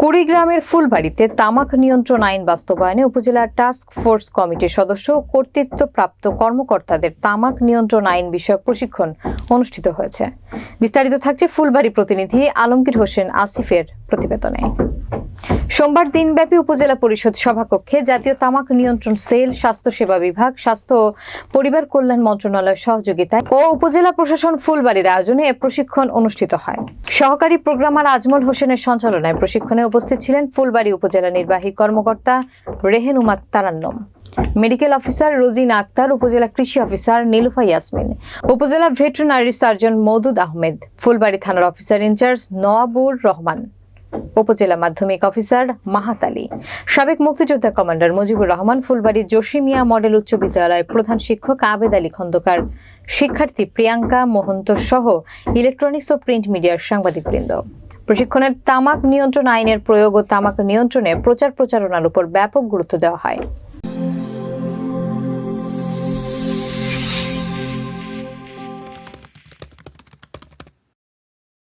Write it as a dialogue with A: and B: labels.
A: কুড়িগ্রামের ফুলবাড়িতে তামাক নিয়ন্ত্রণ আইন বাস্তবায়নে উপজেলা টাস্ক ফোর্স কমিটির সদস্য কর্তৃত্বপ্রাপ্ত কর্মকর্তাদের তামাক নিয়ন্ত্রণ আইন বিষয়ক প্রশিক্ষণ অনুষ্ঠিত হয়েছে। বিস্তারিত থাকছে ফুলবাড়ি প্রতিনিধি আলমগীর হোসেন আসিফের প্রতিবেদনে। সোমবার দিনব্যাপী উপজেলা পরিষদ সভাকক্ষে জাতীয় তামাক নিয়ন্ত্রণ সেল স্বাস্থ্যসেবা বিভাগ, স্বাস্থ্য পরিবার কল্যাণ মন্ত্রণালয়ের সহযোগিতায় ও উপজেলা প্রশাসন ফুলবাড়ির আয়োজনে এ প্রশিক্ষণ অনুষ্ঠিত হয়। সহকারী প্রোগ্রামার আজমল হোসেনের সঞ্চালনায় প্রশিক্ষণে উপস্থিত ছিলেন ফুলবাড়ি উপজেলা নির্বাহী কর্মকর্তা রেহেন উমাত তারান্নম, মেডিকেল অফিসার রোজিনা আক্তার, উপজেলা কৃষি অফিসার নীলুফা ইয়াসমিন, উপজেলা ভেটেরিনারি সার্জন মৌদুদ আহমেদ, ফুলবাড়ি থানার অফিসার ইনচার্জ নওয়াবুর রহমান। উপজেলা মাধ্যমিক অফিসার মাহাত আলী। সাবেক মুক্তিযোদ্ধা কমান্ডার মুজিবুর রহমান ফুলবাড়ির জসিমিয়া মডেল উচ্চ বিদ্যালয়ের প্রধান শিক্ষক আবেদ আলী খন্দকার, শিক্ষার্থী প্রিয়াঙ্কা মহন্ত সহ ইলেকট্রনিক্স ও প্রিন্ট মিডিয়ার সাংবাদিকবৃন্দ। প্রশিক্ষণের তামাক নিয়ন্ত্রণ আইনের প্রয়োগ ও তামাক নিয়ন্ত্রণে প্রচার প্রচারণার উপর ব্যাপক গুরুত্ব দেওয়া হয়।